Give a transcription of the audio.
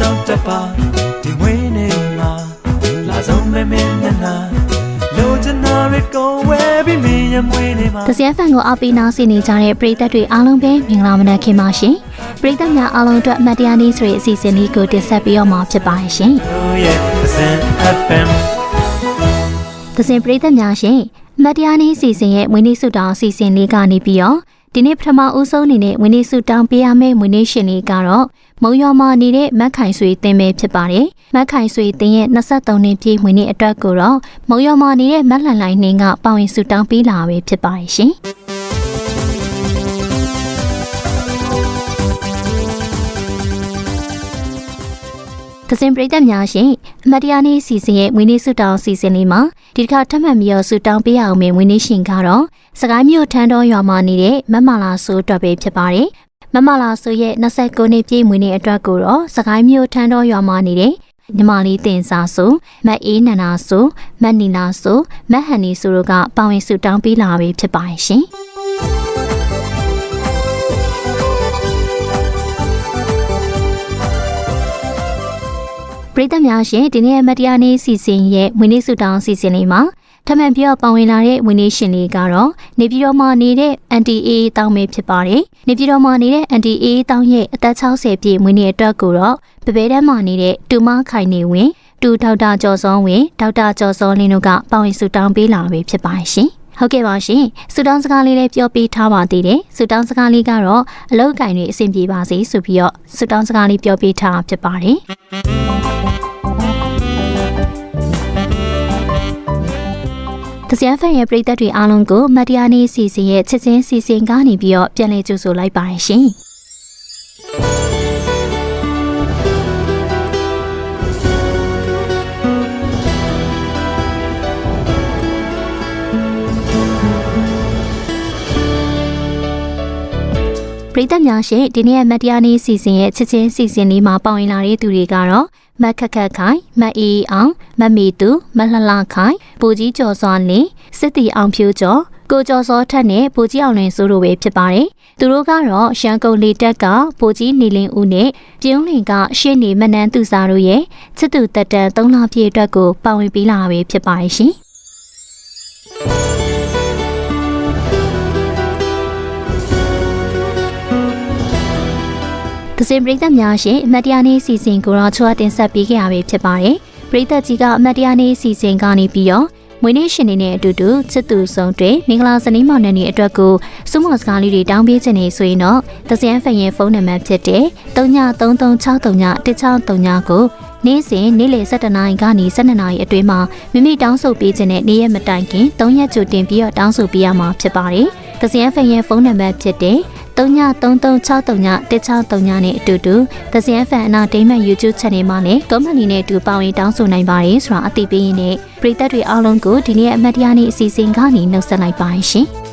ဆောင်တပါဒီမွေးနေမှာလာဆုံးမဲမဲနာနာလိုချင်တာတွေကိုဝဲပြီးမင်းရဲ့မွေးနေမှာ။တစရဖန်ကိုအပီနာစီနေကြတဲ့ပရိသတ်တွေအားလုံးပဲမင်္ဂလာမနက်ခင်းပါရှင်။ပရိသတ်များအားလုံးအတွက်အမတ်တရားနေ့ဆိုတဲ့အစီအစဉ်လေးကိုတင်ဆက်ပေးတော့မှာဖြစ်ပါရှင်။တို့ရဲ့စင် FM သစဉ်ပရိသတ်များရှင်မတ်တရားနေ့စီစဉ်ရဲ့ဝင်းနေစုတောင်းစီစဉ်လေးကနေပြီးတော့ ဒီနေ့ပထမဦးဆုံးအနေနဲ့ဝင်းနေစုတောင်းပေးရမယ့်ဝင်းနေရှင်လေးကတော့မုံရွာမှာနေတဲ့မက်ခိုင်ဆွေတင်ပဲဖြစ်ပါတယ်မက်ခိုင်ဆွေတင်ရဲ့23နှစ်ပြည့်ဝင်းနေအတွက်ကိုတော့မုံရွာမှာနေတဲ့မက်လန်လိုင်းနှင်းကပါဝင်စုတောင်းပေးလာပဲဖြစ်ပါတယ်ရှင် သစဉ်ပရိသတ်များရှင်အမတ်တရားနေ့စီစဉ်ရဲ့ဝင်းနေစုတောင်းစီစဉ်လေးမှာဒီတစ်ခါထပ်မံပြီးတော့စုတောင်းပေးရအောင်မယ်ဝင်းနေရှင်ကတော့စကိုင်းမြို့ထန်းတော်ရွာမှာနေတဲ့မမလာဆိုအတွက်ပဲဖြစ်ပါတယ်မမလာဆိုရဲ့29နှစ်ပြည့်မွေးနေ့အတွက်ကိုတော့စကိုင်းမြို့ထန်းတော်ရွာမှာနေတဲ့ညီမလေးတင်စာဆိုမတ်အေးနန္ဒာဆိုမတ်နီလာဆိုမတ်ဟန်နီဆိုတို့ကပါဝင်စုတောင်းပေးလာပြီဖြစ်ပါတယ်ရှင် ပရိသတ်များရှင်ဒီနေ့အမတ်တရားနေ့စီစဉ်ရဲ့ဝင်းနေစုတောင်းစီစဉ်လေးမှာထပ်မံပြီးတော့ပါဝင်လာတဲ့ဝင်းနေရှင်လေးကတော့နေပြည်တော်မှာနေတဲ့ NTA တောင်းမေဖြစ်ပါတယ်။နေပြည်တော်မှာနေတဲ့ NTA တောင်းရဲ့အသက်60ပြည့်ဝင်းနေအတွက်ကိုတော့ပပဲတန်းမှာနေတဲ့တူမခိုင်နေဝင် တူဒေါက်တာကျော်စောဝင်ဒေါက်တာကျော်စောလင်းတို့ကပါဝင်စုတောင်းပေးလာပြီဖြစ်ပါတယ်ရှင်။ ဟုတ်ကဲ့ပါရှင်ဆူတောင်းစကားလေးလည်းပြောပြထားပါသေးတယ်ဆူတောင်းစကားလေးကတော့အလောက်ကိုင်တွေအဆင်ပြေပါစေဆိုပြီးတော့ဆူတောင်းစကားလေးပြောပြထားတာဖြစ်ပါတယ်တစရဖန်ရဲ့ပရိသတ်တွေအားလုံးကိုမတ်တရားနေ့စီစဉ်ရဲ့ချစ်ချင်းစီစဉ်ကနေပြီးတော့ပြန်လည်ကြိုဆိုလိုက်ပါရရှင် ပရိသတ်များရှင်ဒီနေ့ရဲ့မတ်တရားနေ့စီစဉ်ရဲ့ချစ်ချင်းစီစဉ်လေးမှာပါဝင်လာတဲ့သူတွေကတော့မတ်ခက်ခက်ခိုင်မတ်အေးအောင်မတ်မီသူမတ်လှလှခိုင်ပူကြီးကျော်စွာလင်းစစ်တီအောင်ဖြိုးကျော်ကိုကျော်စောထက်နဲ့ပူကြီးအောင်လွင်စိုးတို့ပဲဖြစ်ပါတယ်သူတို့ကတော့ရှမ်းကုန်းလေတက်ကပူကြီးနေလင်းဦးနဲ့ပြုံးလင်ကရှေ့နေမနန်းသူစာတို့ရဲ့ချစ်သူတက်တန်၃လပြည့်အတွက်ကိုပါဝင်ပေးလာပဲဖြစ်ပါတယ်ရှင် သစင်ပရိသတ်များရှင်အမတ်တရားနေ့စီစဉ်ကိုတော့ချွာတင်ဆက်ပေးခဲ့ရပြီဖြစ်ပါတယ်။ပရိသတ်ကြီးကအမတ်တရားနေ့စီစဉ်ကနေပြီးတော့မွေးနေ့ရှင်နေတဲ့အတူတူချစ်သူဆုံးတွေမင်္ဂလာစနေမောင်နယ်နေ့အတွက်ကိုစုမော်စကားလေးတွေတောင်းပေးခြင်းနေဆိုရင်တော့သစင်ဖန်ရဲ့ဖုန်းနံပါတ်ဖြစ်တဲ့3933631639ကိုနေ့စဉ်နေ့လယ်7:00နာရီကနေ12:00နာရီအတွင်းမှာမိမိတောင်းဆိုပေးခြင်းနဲ့နေ့ရက်မတိုင်ခင်3ရက်ကြိုတင်ပြီးတော့တောင်းဆိုပေးရမှာဖြစ်ပါတယ်။သစင်ဖန်ရဲ့ဖုန်းနံပါတ်ဖြစ်တဲ့ 3933631639နဲ့အတူတူ The CN Fan အနာဒိမတ် YouTube Channel မှာလည်း company နဲ့အတူပါဝင်တောင်းဆိုနိုင်ပါတယ်ဆိုတာအသိပေးရင်းနဲ့ပရိသတ်တွေအားလုံးကိုဒီနေ့အမတ်တရားနေ့အစီအစဉ်ကနေနှုတ်ဆက်လိုက်ပါရှင်။